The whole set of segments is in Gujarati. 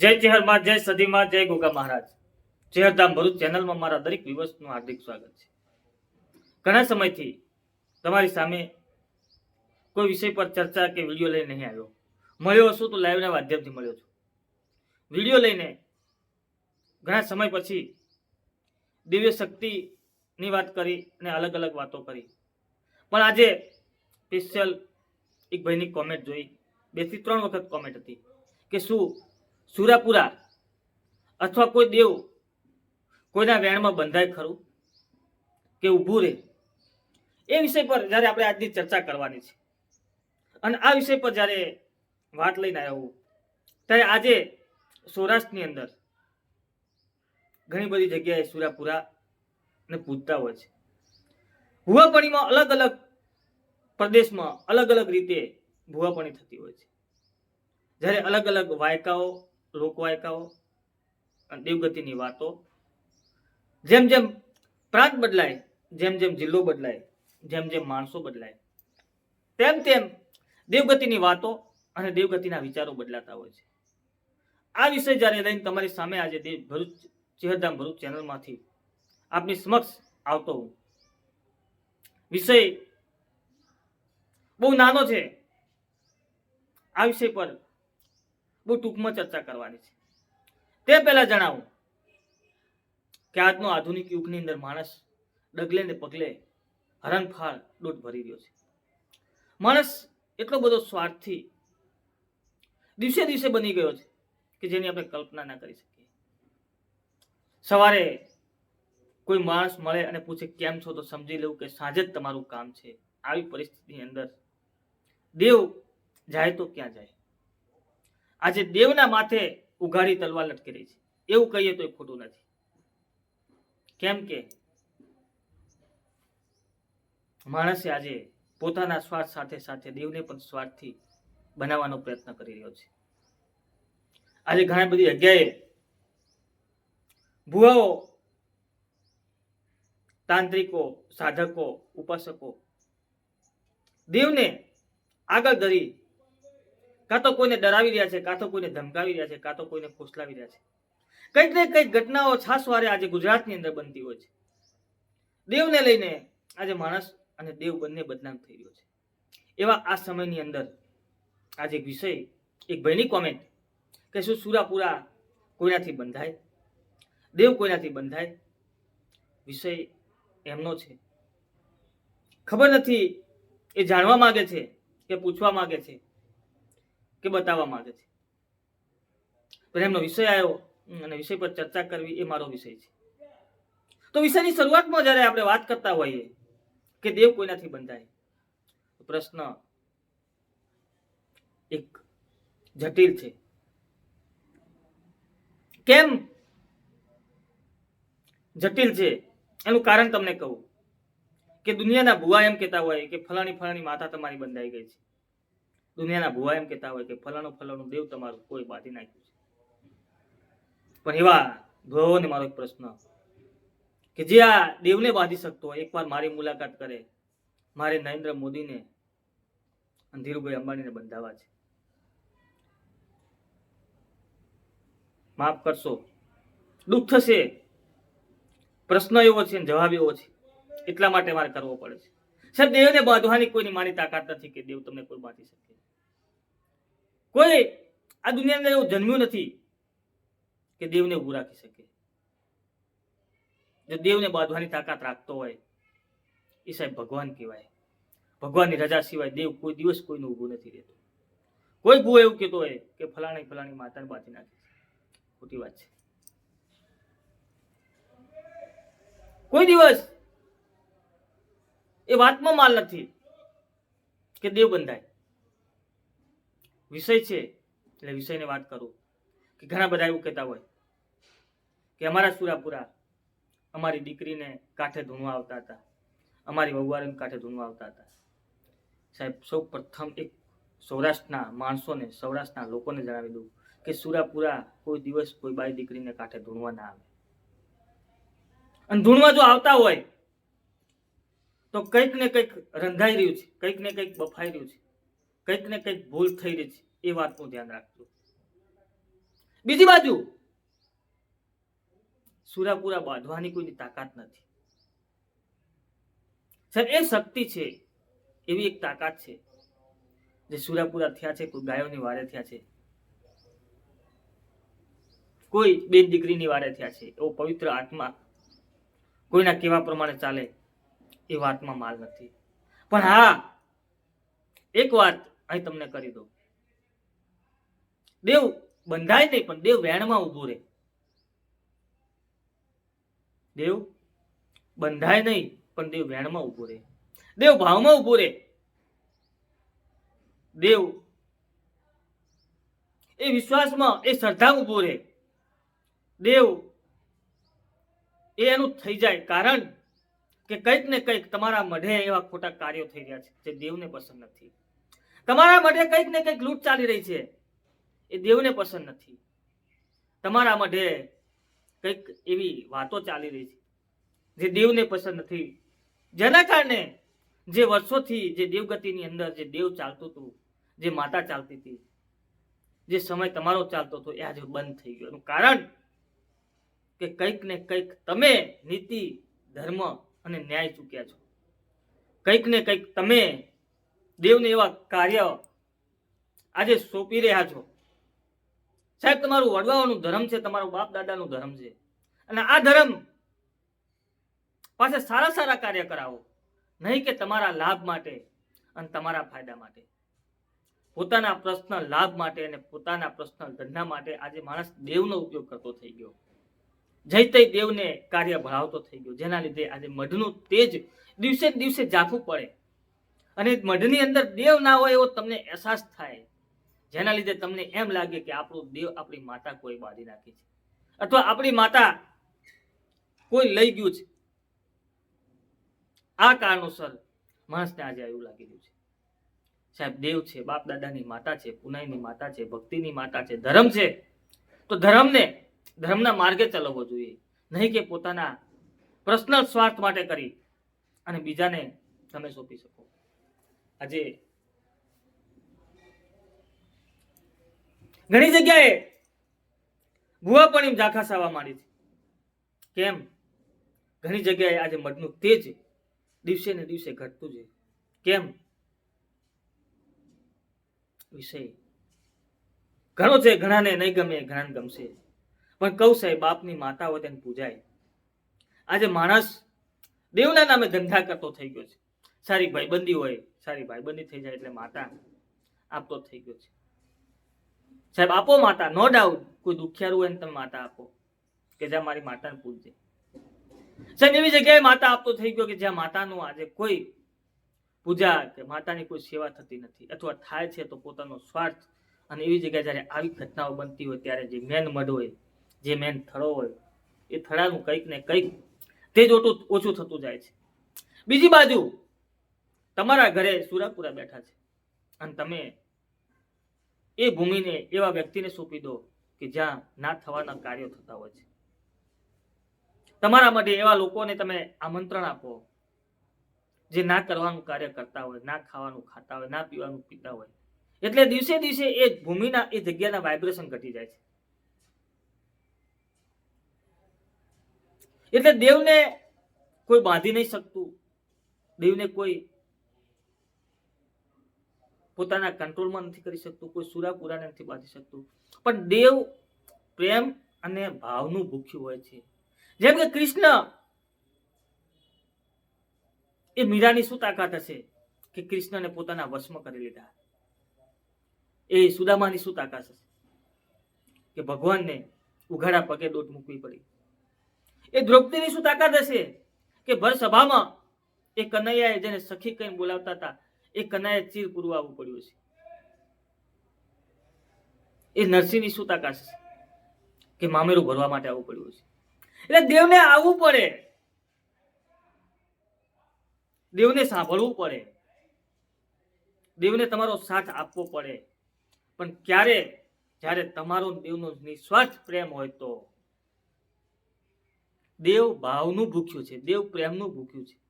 જય ચેહરમાં, જય સદીમાં જય ગોગા મહારાજ. ચેહરધામ ભરૂચ ચેનલમાં મારા દરેક વિવસનું હાર્દિક સ્વાગત છે. ઘણા સમયથી તમારી સામે કોઈ વિષય પર ચર્ચા કે વીડિયો લઈને નહીં આવ્યો. મળ્યો હશું તો લાઈવના માધ્યમથી મળ્યો છું. વીડિયો લઈને ઘણા સમય પછી દિવ્ય શક્તિની વાત કરી અને અલગ અલગ વાતો કરી. પણ આજે સ્પેશિયલ એક ભાઈની કોમેન્ટ જોઈ. બેથી ત્રણ વખત કોમેન્ટ હતી કે શું સુરાપુરા અથવા કોઈ દેવ કોઈના વેણમાં બંધાય ખરું કે ઊભું રહે? એ વિષય પર જ્યારે આપણે આજની ચર્ચા કરવાની છે. અને આ વિષય પર જ્યારે વાત લઈને આવ્યો હું ત્યારે આજે સૌરાષ્ટ્રની અંદર ઘણી બધી જગ્યાએ સુરાપુરા ને પૂજતા હોય છે. ભુવાપણીમાં અલગ અલગ પ્રદેશમાં અલગ અલગ રીતે ભુવાપણી થતી હોય છે. જ્યારે અલગ અલગ વાયકાઓ લોકવાયકાઓ અને દેવગતિની વાતો. જેમ જેમ પ્રાંત બદલાય, જેમ જેમ જિલ્લો બદલાય, જેમ જેમ માણસો બદલાય, તેમ તેમ દેવગતિની વાતો અને દેવગતિના વિચારો બદલાતા હોય છે. આ વિષય જ્યારે લઈને તમારી સામે આજે દેવ ભરૂચ, ચેહરધામ ભરૂચ ચેનલમાંથી આપની સમક્ષ આવતો હું. વિષય બહુ નાનો છે. આ વિષય પર બહુ ટૂંકમાં ચર્ચા કરવાની છે. તે પહેલા જણાવું કે આજનો આધુનિક યુગની અંદર માણસ ડગલે ને પગલે હરણફાળ દોટ ભરી રહ્યો છે. માણસ એટલો બધો સ્વાર્થી દિવસે દિવસે બની ગયો છે કે જેની આપણે કલ્પના ના કરી શકીએ. સવારે કોઈ માણસ મળે અને પૂછે કેમ છો તો સમજી લેવું કે સાંજે જ તમારું કામ છે. આવી પરિસ્થિતિની અંદર દેવ જાય તો ક્યાં જાય? આજે દેવના માથે ઉઘાડી તલવાર લટકી રહી છે. એવું કહીએ તો ખોટું નથી. કેમ કે માણસે આજે પોતાના સ્વાર્થ સાથે સાથે દેવને પણ સ્વાર્થથી બનાવવાનો પ્રયત્ન કરી રહ્યો છે. આજે ઘણી બધી જગ્યાએ ભુવાઓ, તાંત્રિકો, સાધકો, ઉપાસકો દેવને આગળ ધરી કાં તો કોઈને ડરાવી રહ્યા છે, કાં તો કોઈને ધમકાવી રહ્યા છે, કાં તો કોઈને ફોસલાવી રહ્યા છે. કંઈક ને કંઈક ઘટનાઓ છાસવારે આજે ગુજરાતની અંદર બનતી હોય છે. દેવને લઈને આજે માણસ અને દેવ બંને બદનામ થઈ રહ્યો છે. એવા આ સમયની અંદર આજે એક વિષય, એક ભાઈની કોમેન્ટ કે શું સુરાપુરા કોઈનાથી બંધાય? દેવ કોઈનાથી બંધાય? વિષય એમનો છે. ખબર નથી, એ જાણવા માગે છે કે પૂછવા માગે છે. કે બતાવવા માંગે છે? પ્રેમનો વિષય આવ્યો અને વિષય પર ચર્ચા કરવી એ મારો વિષય છે. તો વિષયની શરૂઆતમાં જ્યારે આપણે વાત કરતા હોઈએ કે દેવ કોઈનાથી બંધાય પ્રશ્ન એક જટિલ છે. કેમ જટિલ છે? એનું કારણ તમને કહું કે દુનિયાના ભુવા એમ કહેતા હોય કે ફલાણી ફલાણી માતા તમારી બંધાઈ ગઈ છે. દુનિયાના ભુવા એમ કહેતા હોય કે ફલાણું ફલાણું દેવ તમારું કોઈ બાંધી નાખ્યું છે. પણ એવા ભુવાઓને મારો એક પ્રશ્ન. કે જે આ દેવને બાંધી શકતો હોય, એકવાર મારી મુલાકાત કરે, મારે નરેન્દ્ર મોદીને ધીરુભાઈ અંબાણીને બંધાવા છે. માફ કરશો. દુઃખ થશે. પ્રશ્ન એવો છે જવાબ એવો છે. એટલા માટે મારે કરવો પડે છે. સાહેબ, દેવને બાંધવાની કોઈની મારી તાકાત નથી કે દેવ તમને કોઈ બાંધી શકે. કોઈ આ દુનિયાની અંદર એવું જન્મ્યું નથી કે દેવને ઊભું રાખી શકે. જો દેવને બાંધવાની તાકાત રાખતો હોય, એ સાહેબ ભગવાન કહેવાય. ભગવાનની રજા સિવાય દેવ કોઈ દિવસ કોઈનું ઊભું નથી રહેતો. કોઈ ભૂ એવું કહેતો હોય કે ફલાણી ફલાણી માતાને બાંધી નાખી ખોટી વાત છે. કોઈ દિવસ એ વાતમાં માલ નથી કે દેવ બંધાય. વિષય છે, એટલે વિષયની વાત કરું કે ઘણા બધા એવું કહેતા હોય કે અમારા સુરાપુરા અમારી દીકરીને કાંઠે ધૂણવા આવતા હતા. અમારી વહુવારીને કાંઠે ધૂણવા આવતા હતા. સાહેબ, સૌ પ્રથમ એક સૌરાષ્ટ્રના માણસોને, સૌરાષ્ટ્રના લોકોને જણાવી દઉં કે સુરાપુરા કોઈ દિવસ કોઈ બાઈ દીકરીને કાંઠે ધૂણવા ના આવે. અને ધૂણવા જો આવતા હોય, તો કંઈક ને કંઈક રંધાઈ રહ્યું છે, કંઈક ને કંઈક બફાઈ રહ્યું છે. કંઈક ને કંઈક ભૂલ થઈ રહી છે, એ વાતનું ધ્યાન રાખજો. બીજી બાજુ, સુરાપુરા બાંધવાની કોઈની તાકાત નથી. સર એ શક્તિ છે, એવી એક તાકાત છે, જે સુરાપુરા થયા છે, કોઈ ગાયોની વારે થયા છે. કોઈ બે દીકરીની વારે થયા છે, એવો પવિત્ર આત્મા કોઈના કેવા પ્રમાણે ચાલે, એ વાતમાં માલ નથી. પણ હા, એક વાત અહીં તમને કરી દઉં. દેવ, બંધાય નહીં, પણ દેવ વેણમાં ઊભું રહે. દેવ, બંધાય નહીં, પણ દેવ વેણમાં ઊભો રહે. દેવ ભાવમાં ઊભો રહે. દેવ, એ વિશ્વાસમાં, એ શ્રદ્ધા ઊભો રહે. દેવ, એ એનું થઈ જાય. કારણ કે કંઈક ને કંઈક તમારા મઢે એવા ખોટા કાર્યો થઈ રહ્યા છે, જે દેવને પસંદ નથી. તમારા મઢે કંઈક ને કંઈક લૂંટ ચાલી રહી છે. એ દેવને પસંદ નથી. તમારા મઢે કંઈક એવી વાતો ચાલી રહી છે, જે દેવને પસંદ નથી. જેના કારણે જે વર્ષોથી જે દેવગતિની અંદર જે દેવ ચાલતું હતું, જે માતા ચાલતી હતી, જે સમય તમારો ચાલતો હતો, એ આજે બંધ થઈ ગયો. એનું કારણ કે કંઈક ને કંઈક તમે નીતિ, ધર્મ અને ન્યાય ચૂક્યા છો. કંઈક ને કંઈક તમે દેવને એવા કાર્ય આજે સોંપી રહ્યા છો. સાહેબ, તમારું વડવાઓનું ધર્મ છે, તમારું બાપ દાદાનું ધર્મ છે. અને આ ધર્મ પાસે સારા સારા કાર્ય કરાવો. નહીં કે તમારા લાભ માટે અને તમારા ફાયદા માટે. પોતાના પર્સનલ લાભ માટે અને પોતાના પર્સનલ ધંધા માટે આજે માણસ દેવનો ઉપયોગ કરતો થઈ ગયો. જય તય દેવને કાર્ય ભણાવતો થઈ ગયો. જેના લીધે આજે મઢનું તેજ દિવસે દિવસે જાખું પડે. અને મઢની અંદર દેવ ના હોય એવો તમને અહેસાસ થાય. જેના લીધે તમને એમ લાગે કે આપણું દેવ આપણી માતા કોઈ બાંધી નાખી છે. અથવા આપણી માતા કોઈ લઈ ગયું છે. આ કારણોસર માણસને આજે એવું લાગી ગયું છે. સાહેબ, દેવ છે બાપ દાદાની માતા છે, પુનાઈની માતા છે, ભક્તિની માતા છે, ધર્મ છે. તો ધર્મને, ધર્મના માર્ગે ચલાવવો જોઈએ. નહીં કે પોતાના પર્સનલ સ્વાર્થ માટે કરી અને બીજાને તમે સોંપી શકો. આજે ઘણી જગ્યાએ ભૂવા પણ એમ ઝાખા સાવા માંડી છે. કેમ? ઘણી જગ્યાએ આજે મઢનું તેજ દિવસે ને દિવસે ઘટતું છે કેમ? વિષય. ઘણો છે, ઘણાને નહીં ગમે, ઘણાને ગમશે. પણ કહું સાહેબ, બાપની માતા હોય તેને પૂજાય. આજે માણસ દેવના નામે ધંધા કરતો થઈ ગયો છે. સારી ભાઈબંધી હોય, સારી ભાઈબંધી થઈ જાય એટલે માતા આપતો થઈ ગયો છે. સાહેબ, આપો માતા, નો ડાઉટ કોઈ દુખિયારું હોય ને તમે માતા આપો, કે જ્યાં મારી માતાને પૂજે સાહેબ, એવી જગ્યાએ માતા આપતો થઈ ગયો કે જ્યાં માતાનું આજે કોઈ પૂજા કે માતાની કોઈ સેવા થતી નથી, અથવા થાય છે તો પોતાનો સ્વાર્થ અને એવી જગ્યાએ જ્યારે આવી ઘટનાઓ બનતી હોય, ત્યારે જે મેન મઢ હોય, જે મેન થળો હોય, એ થળાનું કંઈક ને કંઈક તે જ ઓછું થતું જાય છે. બીજી બાજુ તમારા ઘરે સુરાપુરા બેઠા છે. અને તમે એ ભૂમિને એવા વ્યક્તિને સોંપી દો કે જ્યાં ના થવાના કાર્યો થતા હોય છે. તમારા માટે એવા લોકોને તમે આમંત્રણ આપો જે ના કરવાનું કાર્ય કરતા હોય, ના ખાવાનું ખાતા હોય, ના પીવાનું પીતા હોય. એટલે દિવસે દિવસે એ ભૂમિના, એ જગ્યાના વાઇબ્રેશન ઘટી જાય છે. એટલે દેવને કોઈ બાંધી નહીં શકતું. દેવને કોઈ પોતાના કંટ્રોલમાં નથી કરી શકતું, કોઈ સુરાપુરાને નથી બાંધી શકતું. પણ દેવ પ્રેમ અને ભાવનું ભૂખ્યું હોય છે. જેમ કે કૃષ્ણ એ મીરાની શું તાકાત હશે કે કૃષ્ણને પોતાના વશમાં કરી લીધા? એ સુદામાની શું તાકાત હશે? કે ભગવાનને ઉઘાડા પગે દોટ મૂકવી પડી. એ દ્રૌપદીની શું તાકાત હશે? કે ભર સભામાં એ કનૈયાએ જેને સખી કહીને બોલાવતા હતા એ કનાએ ચીર પૂરું આવવું પડ્યું છે. એ નરસિંહની શું તાકાત છે? કે મામેરું ભરવા માટે આવવું પડ્યું છે. એટલે દેવને આવવું પડે. દેવને સાંભળવું પડે. દેવને તમારો સાથ આપવો પડે. પણ ક્યારે? જ્યારે તમારો દેવનો નિસ્વાર્થ પ્રેમ હોય તો. દેવ ભાવનું ભૂખ્યું છે. દેવ પ્રેમનું ભૂખ્યું છે.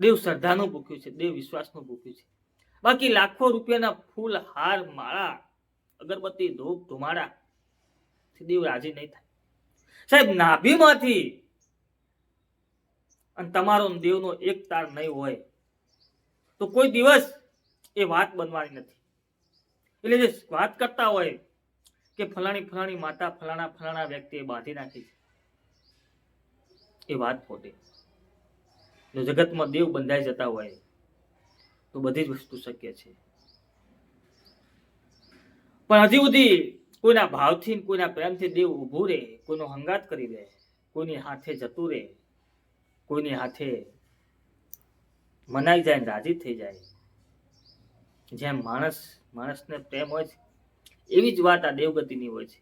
દેવ શ્રદ્ધાનું ભૂખ્યું છે, દેવ વિશ્વાસનું ભૂખ્યું છે. બાકી લાખો રૂપિયાના ફૂલ, હાર, માળા, અગરબત્તી, ધૂપ, ધુમાડા દેવ રાજી નહીં થાય. સાહેબ, નાભીમાંથી અને તમારો દેવનો એક તાર નહીં હોય, તો કોઈ દિવસ એ વાત બનવાની નથી. એટલે જે વાત કરતા હોય કે ફલાણી ફલાણી માતા ફલાણા ફલાણા વ્યક્તિએ બાંધી નાખી છે, એ વાત ખોટી. જો જગતમાં દેવ બંધાઈ જતા હોય, તો બધી જ વસ્તુ શક્ય છે. પણ હજી સુધી કોઈના ભાવથી કોઈના પ્રેમથી દેવ ઊભું રહે, કોઈનો હંગાત કરી દે, કોઈની હાથે જતું રહે, કોઈની હાથે મનાઈ જાય રાજી થઈ જાય, જેમ માણસ, માણસને પ્રેમ હોય છે, એવી જ વાત આ દેવગતિની હોય છે.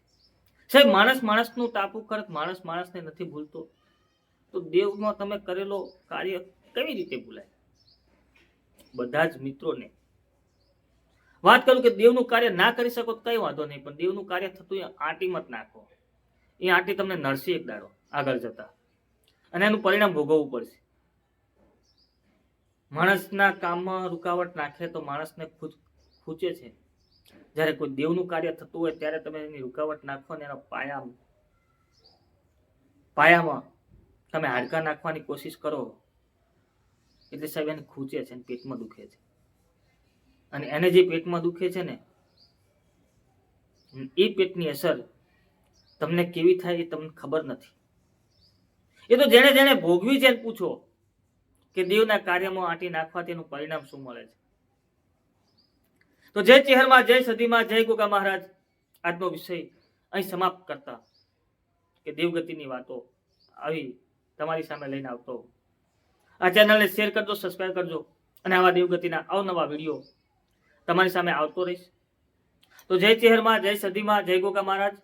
સાહેબ, માણસ માણસનું ટાપુ કરત, માણસ માણસને નથી ભૂલતો. તો દેવનો તમે કરેલો કાર્ય કેવી રીતે ભૂલાય? બધા જ મિત્રોને. વાત કરું કે દેવનું કાર્ય ના કરી શકો તો કઈ વાંધો નહીં, પણ દેવનું કાર્ય થતું આંટી મત નાખો. એ આંટી તમને નડશે એક દાડો આગળ જતા. અને એનું પરિણામ ભોગવવું પડશે. માણસના કામમાં રૂકાવટ નાખે તો માણસને ખુદ ખૂચે છે. જ્યારે કોઈ દેવનું કાર્ય થતું હોય ત્યારે તમે એની રૂકાવટ નાખો ને એના પાયા પાયામાં તમે હાડકા નાખવાની કોશિશ કરો, એટલે સાહેબ એને ખૂંચે છે અને પેટમાં દુખે છે. અને એને જે પેટમાં દુખે છે ને, એ પેટની અસર તમને કેવી થાય એ તમને ખબર નથી. એ તો જેણે જેણે ભોગવી છે પૂછો કે દેવના કાર્યમાં આંટી નાખવાથી એનું પરિણામ શું મળે છે. તો જય ચેહરમાં જય સદીમાં જય ગોગા મહારાજ. આજનો વિષય અહીં સમાપ્ત કરતા કે દેવગતિની વાતો આવી. તમારી સામે લઈને આવતો આ ચેનલને શેર કરજો સબસ્ક્રાઈબ કરજો અને આવા દેવગતિના અવનવા વીડિયો તમારી સામે આવતો રહીશ. તો જય ચહેરમાં, જય સદીમાં જય ગોગા મહારાજ.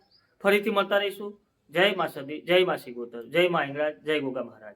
ફરીથી મળતા રહીશું. જય મા સદી જય મા શ્રી ગોતર જય મા ઇંગરાજ જય ગોગા મહારાજ.